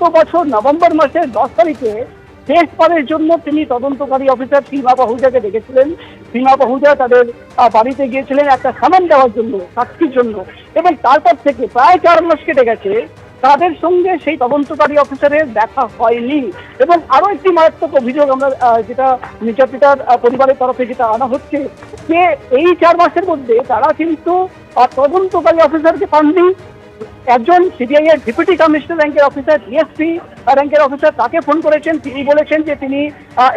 গত বছর নভেম্বর মাসের দশ তারিখে শেষবারের জন্য তিনি তদন্তকারী অফিসার সীমা বাহুজাকে ডেকেছিলেন সীমা বাহুজা তাদের বাড়িতে গিয়েছিলেন একটা সামান দেওয়ার জন্য, সাক্ষীর জন্য। এবং তারপর থেকে প্রায় চার মাস কেটে গেছে তাদের সঙ্গে সেই তদন্তকারী অফিসারের দেখা হয়নি। এবং আরও একটি মারাত্মক অভিযোগ আমরা যেটা নির্যাতিতার পরিবারের তরফে যেটা আনা হচ্ছে যে এই চার মাসের মধ্যে তারা কিন্তু তদন্তকারী অফিসারকে পাননি। একজন সিবিআই এর ডেপুটি কমিশনার র্যাঙ্কের অফিসার ডিএসপি র্যাঙ্কের অফিসার তাকে ফোন করেছেন। তিনি বলেছেন যে তিনি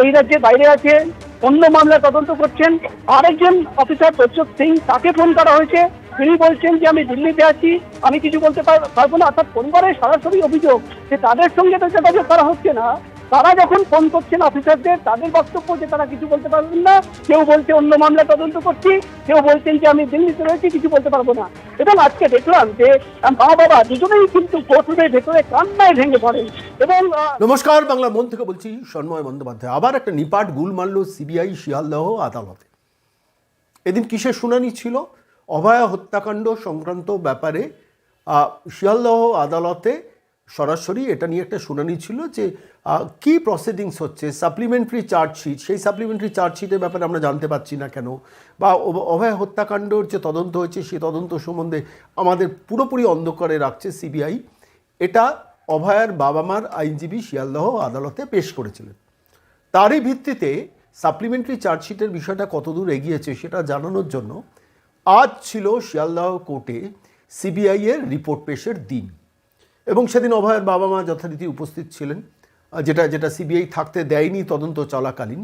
এই রাজ্যের বাইরে আছেন, অন্য মামলার তদন্ত করছেন। আরেকজন অফিসার প্রচুর সিং, তাকে ফোন করা হয়েছে। তিনি বলছেন যে, আমি দিল্লিতে আছি, আমি কিছু বলতে পার- পারব না। অর্থাৎ পরিবারের সরাসরি অভিযোগ যে তাদের সঙ্গে তো যোগাযোগ করা হচ্ছে না। তারা যখন ফোন করছেন অফিসারদের, তাদের বক্তব্য যে তারা কিছু বলতে পারবেন না। কেউ বলছে, অন্য মামলা তদন্ত করছি। কেউ বলছেন যে, আমি দিল্লিতে রয়েছি, কিছু বলতে পারব না। এবং আজকে দেখলাম যে মা বাবা দুজনেই কিন্তু কোর্টের ভেতরে কান্নায় ভেঙে পড়েন। এবং নমস্কার বাংলা মন থেকে বলছি সন্ময় বন্দ্যোপাধ্যায়। আবার একটা নিপাট গুল মারল সিবিআই শিয়ালদহ আদালতে। এদিন কিসের শুনানি ছিল? অভয়া হত্যাকাণ্ড সংক্রান্ত ব্যাপারে শিয়ালদহ আদালতে সরাসরি এটা নিয়ে একটা শুনানি ছিল যে কি প্রসিডিংস হচ্ছে? সাপ্লিমেন্টারি চার্জশিট সেই সাপ্লিমেন্টারি চার্জশিটের ব্যাপারে আমরা জানতে পারছি না কেন? বা অভয়া হত্যাকাণ্ডর যে তদন্ত হয়েছে সেই তদন্ত সম্বন্ধে আমাদের পুরোপুরি অন্ধকারে রাখছে সিবিআই। এটা অভয়ার বাবা মার আইনজীবী শিয়ালদহ আদালতে পেশ করেছিলেন। তারই ভিত্তিতে সাপ্লিমেন্টারি চার্জশিটের বিষয়টা কতদূর এগিয়েছে সেটা জানানোর জন্য আজ ছিল শিয়ালদহ কোর্টে সিবিআইয়ের রিপোর্ট পেশের দিন। এবং সেদিন অভয়ের বাবা মা যথারীতি উপস্থিত ছিলেন। যেটা যেটা সিবিআই থাকতে দেয়নি তদন্ত চলাকালীন।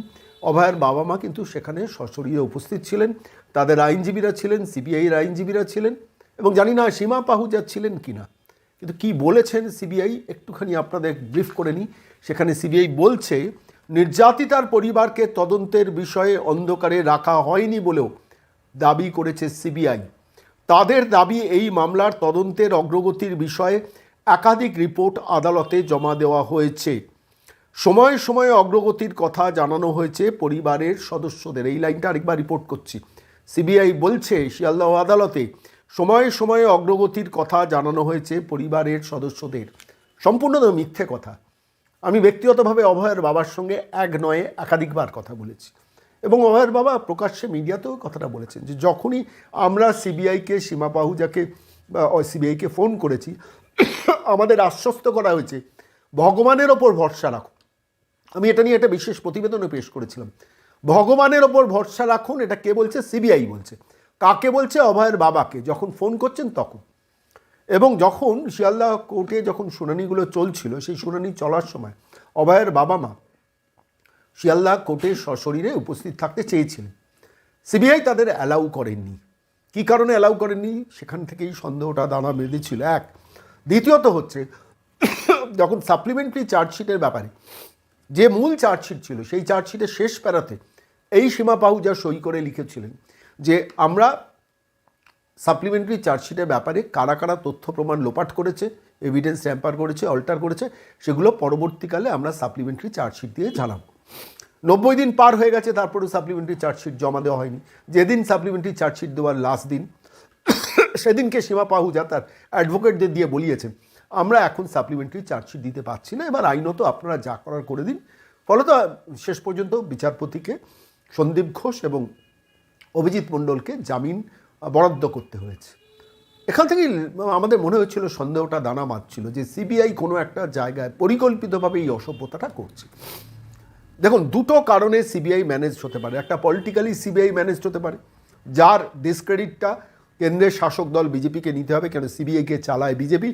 অভয়ের বাবা মা কিন্তু সেখানে সশরীরে উপস্থিত ছিলেন। তাদের আইনজীবীরা ছিলেন, সিবিআইয়ের আইনজীবীরা ছিলেন এবং জানি না সীমা পাহুজা ছিলেন কিনা। কিন্তু কি বলেছেন সিবিআই একটুখানি আপনাদের ব্রিফ করে নিই। সেখানে সিবিআই বলছে, নির্যাতিতার পরিবারকে তদন্তের বিষয়ে অন্ধকারে রাখা হয়নি বলেও দাবি করেছে সিবিআই। তাদের দাবি এই মামলার তদন্তের অগ্রগতির বিষয়ে একাধিক রিপোর্ট আদালতে জমা দেওয়া হয়েছে। সময়ে সময়ে অগ্রগতির কথা জানানো হয়েছে পরিবারের সদস্যদের। এই লাইনটা আরেকবার রিপোর্ট করছি। সিবিআই বলছে, শিয়ালদহ আদালতে সময়ে সময়ে অগ্রগতির কথা জানানো হয়েছে পরিবারের সদস্যদের। সম্পূর্ণ মিথ্যে কথা। আমি ব্যক্তিগতভাবে অভয়ের বাবার সঙ্গে এক নয়ে একাধিকবার কথা বলেছি। এবং অভয়ের বাবা প্রকাশ্যে মিডিয়াতেও কথাটা বলেছেন যে, যখনই আমরা সিবিআইকে, সীমা পাহুজাকে সিবিআইকে ফোন করেছি আমাদের আশ্বস্ত করা হয়েছে, ভগবানের ওপর ভরসা রাখুন। আমি এটা নিয়ে একটা বিশেষ প্রতিবেদনও পেশ করেছিলাম। ভগবানের ওপর ভরসা রাখুন, এটা কে বলছে? সিবিআই বলছে। কাকে বলছে? অভয়ের বাবাকে। যখন ফোন করছেন তখন। এবং যখন শিয়ালদা কোর্টে যখন শুনানিগুলো চলছিল, সেই শুনানি চলার সময় অভয়ের বাবা মা শিয়ালদা কোর্টে সশরীরে উপস্থিত থাকতে চেয়েছিলেন। সিবিআই তাদের অ্যালাউ করেননি। কী কারণে অ্যালাউ করেননি? সেখান থেকেই সন্দেহটা দানা বেঁধেছিল। এক দ্বিতীয়ত হচ্ছে, যখন সাপ্লিমেন্টারি চার্জশিটের ব্যাপারে যে মূল চার্জশিট ছিল, সেই চার্জশিটের শেষ প্যারাতে এই সীমা পাহুজা সই করে লিখেছিলেন যে, আমরা সাপ্লিমেন্টারি চার্জশিটের ব্যাপারে কারা কারা তথ্য প্রমাণ লোপাট করেছে এভিডেন্স ট্যাম্পার করেছে অল্টার করেছে, সেগুলো পরবর্তীকালে আমরা সাপ্লিমেন্টারি চার্জশিট দিয়ে জানাব। নব্বই দিন পার হয়ে গেছে, তারপরেও সাপ্লিমেন্টারি চার্জশিট জমা দেওয়া হয়নি। যেদিন সাপ্লিমেন্টারি চার্জশিট দেওয়ার লাস্ট দিন সেদিনকে সীমা পাহুজা তার অ্যাডভোকেটদের দিয়ে বলিয়েছেন, আমরা এখন সাপ্লিমেন্টারি চার্জশিট দিতে পারছি না, এবার আইনত আপনারা যা করার করে দিন। ফলত, শেষ পর্যন্ত বিচারপতিকে সন্দীপ ঘোষ এবং অভিজিৎ মণ্ডলকে জামিন বরাদ্দ করতে হয়েছে। এখান থেকেই আমাদের মনে হয়েছিল সন্দেহটা দানা মারছিল যে সিবিআই কোনো একটা জায়গায় পরিকল্পিতভাবে এই অসভ্যতাটা করছে। দেখুন, দুটো কারণে সিবিআই ম্যানেজ হতে পারে। একটা পলিটিক্যালি সিবিআই ম্যানেজ হতে পারে, যার ডিসক্রেডিটটা কেন্দ্রের শাসক দল বিজেপিকে নিতে হবে, কেন সিবিআইকে চালায় বিজেপি।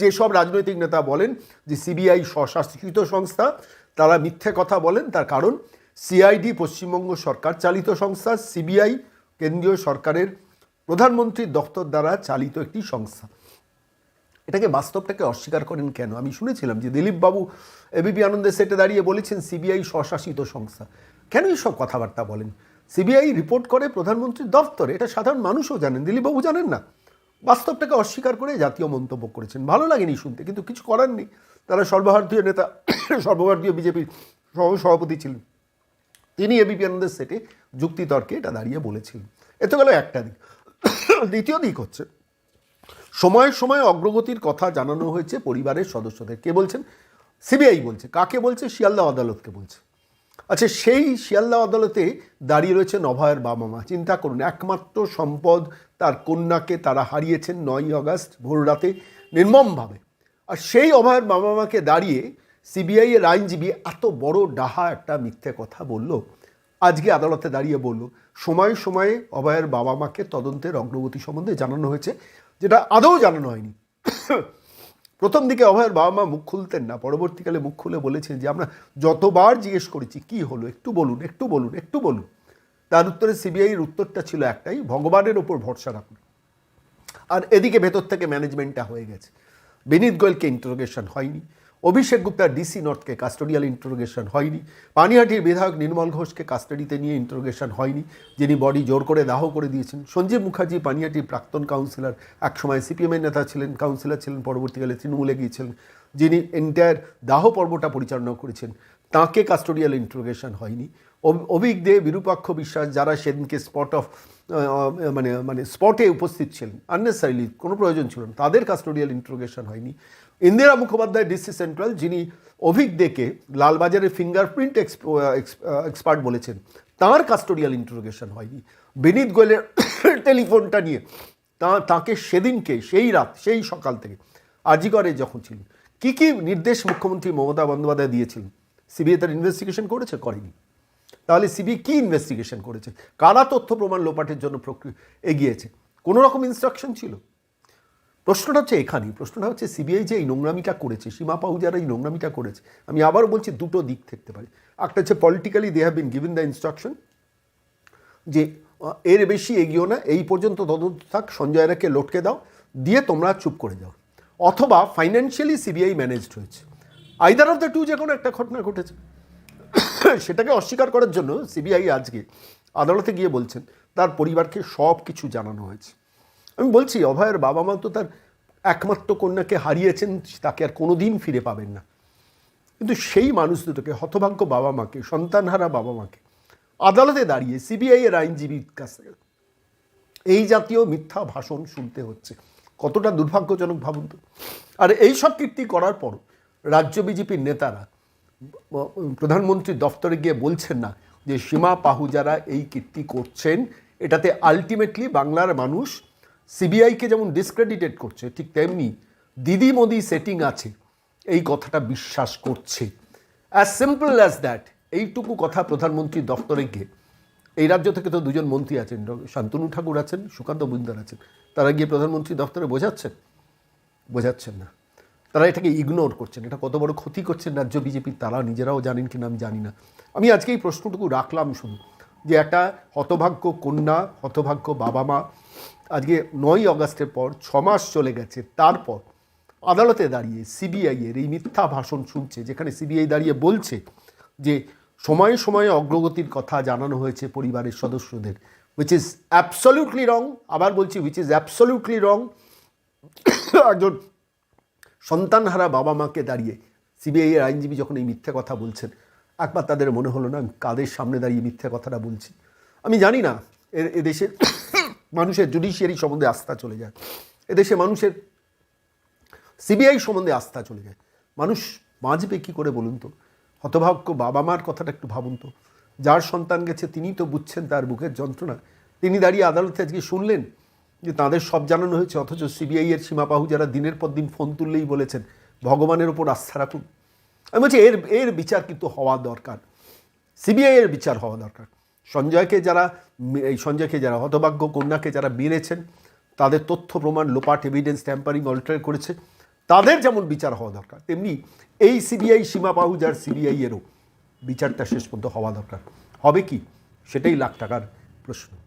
যেসব রাজনৈতিক নেতা বলেন যে সিবিআই স্বশাসিত সংস্থা, তারা মিথ্যে কথা বলেন, তার কারণ সিআইডি পশ্চিমবঙ্গ সরকার চালিত সংস্থা, সিবিআই কেন্দ্রীয় সরকারের প্রধানমন্ত্রীর দপ্তর দ্বারা চালিত একটি সংস্থা। এটাকে বাস্তবটাকে অস্বীকার করেন কেন? আমি শুনেছিলাম যে দিলীপ বাবু এবিপি আনন্দের সেটে দাঁড়িয়ে বলেছেন, সিবিআই স্বশাসিত সংস্থা। কেন এইসব কথাবার্তা বলেন? সিবিআই রিপোর্ট করে প্রধানমন্ত্রীর দপ্তরে এটা সাধারণ মানুষও জানেন, দিলীপবাবু জানেন না। বাস্তবটাকে অস্বীকার করে জাতীয় মন্তব্য করেছেন। ভালো লাগেনি শুনতে, কিন্তু কিছু করার নেই। তারা সর্বভারতীয় নেতা, সর্বভারতীয় বিজেপির সহ, সভাপতি ছিলেন। তিনি এবিপি আনন্দের সেটে যুক্তিতর্কে এটা দাঁড়িয়ে বলেছিলেন। এতে গেল একটা দিক। দ্বিতীয় দিক হচ্ছে, সময় সময় অগ্রগতির কথা জানানো হয়েছে পরিবারের সদস্যদের। কে বলছেন? সিবিআই বলছে। কাকে বলছে? শিয়ালদা আদালতকে বলছে। আচ্ছা সেই শিয়ালদা আদালতে দাঁড়িয়ে রয়েছেন অভয়ের বাবা মা চিন্তা করুন, একমাত্র সম্পদ তার কন্যাকে তারা হারিয়েছেন নয়ই আগস্ট, ভোর রাতে, নির্মমভাবে। আর সেই অভয়ের বাবা মাকে দাঁড়িয়ে সিবিআই এর আইনজীবী এত বড় ডাহা একটা মিথ্যে কথা বলল। আজকে আদালতে দাঁড়িয়ে বলল, সময়ে সময়ে অভয়ের বাবা মাকে তদন্তের অগ্রগতি সম্বন্ধে জানানো হয়েছে, যেটা আদৌ জানানো হয়নি। প্রথম দিকে অভয়ের বাবা মা মুখ খুলতেন না, পরবর্তীকালে মুখ খুলে বলেছেন যে, আমরা যতবার জিজ্ঞেস করেছি, কি হলো? একটু বলুন একটু বলুন একটু বলুন। তার উত্তরে সিবিআইয়ের উত্তরটা ছিল একটাই, ভগবানের ওপর ভরসা রাখুন। আর এদিকে ভেতর থেকে ম্যানেজমেন্টটা হয়ে গেছে। বিনীত গোয়েলকে ইন্টারোগেশন হয়নি। অভিষেক গুপ্তা ডিসি নর্থকে কাস্টোডিয়াল ইন্টারোগেশন হয়নি। পানিহাটির বিধায়ক নির্মল ঘোষকে কাস্টাডিতে নিয়ে ইন্টারোগেশন হয়নি, যিনি বডি জোর করে দাহ করে দিয়েছেন। সঞ্জীব মুখার্জি পানিহাটির প্রাক্তন কাউন্সিলর একসময় সিপিএমের নেতা ছিলেন কাউন্সিলর ছিলেন, পরবর্তীকালে তৃণমূলে গিয়েছিলেন, যিনি এন্টায়ার দাহ পর্বটা পরিচালনা করেছেন। তাকে কাস্টোডিয়াল ইন্টারোগেশন হয়নি। অভ- অভিক দে, বিরূপাক্ষ বিশ্বাস যারা সেদিনকে স্পট অফ মানে মানে স্পটে উপস্থিত ছিলেন আননেসারিলি কোনো প্রয়োজন ছিল না, তাদের কাস্টোডিয়াল ইন্টারোগেশন হয়নি। ইন্দিরা মুখোপাধ্যায় ডিসি সেন্ট্রাল, যিনি অভিক দেকে লালবাজারের ফিঙ্গারপ্রিন্ট এক্সপার্ট বলেছেন, তার কাস্টোডিয়াল ইন্টারোগেশন হয়নি বিনীত গোয়েলের টেলিফোনটা নিয়ে তা, তাকে সেদিনকে, সেই রাত, সেই সকাল থেকে আজিগরে যখন ছিলেন, কী কী নির্দেশ মুখ্যমন্ত্রী মমতা বন্দ্যোপাধ্যায় দিয়েছিলেন? সিবিআই তার ইনভেস্টিগেশন করেছে? করেনি। তাহলে সিবিআই কি ইনভেস্টিগেশন করেছে? কারা তথ্য প্রমাণ লোপাটের জন্য প্রক্রিয়া, এগিয়েছে? কোনো রকম ইনস্ট্রাকশন ছিল? প্রশ্নটা হচ্ছে এখানেই। প্রশ্নটা হচ্ছে সিবিআই যে এই নোংরামিটা করেছে, সীমা পাহু যারা এই নোংরামিটা করেছে, আমি আবারও বলছি দুটো দিক থাকতে পারে। একটা হচ্ছে politically they have been given the instruction যে এর বেশি এগিয়েও না, এই পর্যন্ত তদন্ত থাক, সঞ্জয় রায়কে লটকে দাও, দিয়ে তোমরা চুপ করে যাও। অথবা ফাইন্যান্সিয়ালি সিবিআই ম্যানেজড হয়েছে। আইদার অফ দ্য টু যে কোনো একটা ঘটনা ঘটেছে। সেটাকে অস্বীকার করার জন্য সিবিআই আজকে আদালতে গিয়ে বলছেন, তার পরিবারকে সব কিছু জানানো হয়েছে। আমি বলছি, অভয়ের বাবা মা তো তার একমাত্র কন্যাকে হারিয়েছেন, তাকে আর কোনোদিন ফিরে পাবেন না। কিন্তু সেই মানুষ দুটোকে হতভাগ্য বাবা মাকে সন্তানহারা বাবা মাকে আদালতে দাঁড়িয়ে সিবিআই এর আইনজীবীর কাছে এই জাতীয় মিথ্যা ভাষণ শুনতে হচ্ছে। কতটা দুর্ভাগ্যজনক ভাবুন তো। আর এই সব কীর্তি করার পর রাজ্য বিজেপির নেতারা প্রধানমন্ত্রীর দফতরে গিয়ে বলছেন না যে সীমা পাহু যারা এই কীর্তি করছেন। এটাতে আলটিমেটলি বাংলার মানুষ সিবিআইকে যেমন ডিসক্রেডিটেড করছে, ঠিক তেমনি দিদি মোদি সেটিং আছে, এই কথাটা বিশ্বাস করছে। অ্যাজ সিম্পল অ্যাজ দ্যাট এইটুকু কথা প্রধানমন্ত্রীর দফতরে গিয়ে, এই রাজ্য থেকে তো দুজন মন্ত্রী আছেন শান্তনু ঠাকুর আছেন, সুকান্ত বুন্দার আছেন, তারা গিয়ে প্রধানমন্ত্রী দফতরে বোঝাচ্ছেন? বোঝাচ্ছেন না। তারা এটাকে ইগনোর করছেন, এটা কত বড় ক্ষতি করছেন রাজ্য বিজেপির, তারা নিজেরাও জানেন কিনা আমি জানি না। আমি আজকে এই প্রশ্নটুকু রাখলাম শুধু যে একটা হতভাগ্য কন্যা, হতভাগ্য বাবা মা আজকে নয় অগস্টের পর ছ মাস চলে গেছে, তারপর আদালতে দাঁড়িয়ে সিবিআই এর এই মিথ্যা ভাষণ শুনছে, যেখানে সিবিআই দাঁড়িয়ে বলছে যে সময়ে সময়ে অগ্রগতির কথা জানানো হয়েছে পরিবারের সদস্যদের উইচ ইজ অ্যাবসলিউটলি রং আবার বলছি উইচ ইজ অ্যাবসলিউটলি রং একজন সন্তানহারা বাবা মাকে দাঁড়িয়ে সিবিআই এর আইনজীবী যখন এই মিথ্যে কথা বলছেন, একবার তাদের মনে হলো না, আমি কাদের সামনে দাঁড়িয়ে মিথ্যে কথাটা বলছি? আমি জানি না, এ- এদেশের মানুষের জুডিশিয়ারি সম্বন্ধে আস্থা চলে যায়। এদেশে মানুষের সিবিআই সম্বন্ধে আস্থা চলে যায়। মানুষ বাঁচবে কী করে বলুন তো? হতভাগ্য বাবা মার কথাটা একটু ভাবুন তো। যার সন্তান গেছে, তিনি তো বুঝছেন তার বুকের যন্ত্রণা। তিনি দাঁড়িয়ে আদালতে আজকে শুনলেন যে তাদের সব জানানো হয়েছে, অথচ সিবিআই এর সীমাপাহু যারা দিনের পর দিন ফোন তুললেই বলেছেন, ভগবানের ওপর আস্থা রাখুন। আমি বলছি, এর এর বিচার কিন্তু হওয়া দরকার। সিবিআই এর বিচার হওয়া দরকার। সঞ্জয়কে যারা এই সঞ্জয়কে যারা হতভাগ্য কন্যাকে যারা মেরেছেন, তাদের তথ্য, প্রমাণ লোপাট এভিডেন্স ট্যাম্পারিং অল্টার করেছে। তাদের যেমন বিচার হওয়া দরকার, তেমনি এই সিবিআই সীমা পাহু যার সিবিআই এরও বিচারটা শেষ পর্যন্ত হওয়া দরকার। হবে কি? সেটাই লাখ টাকার প্রশ্ন।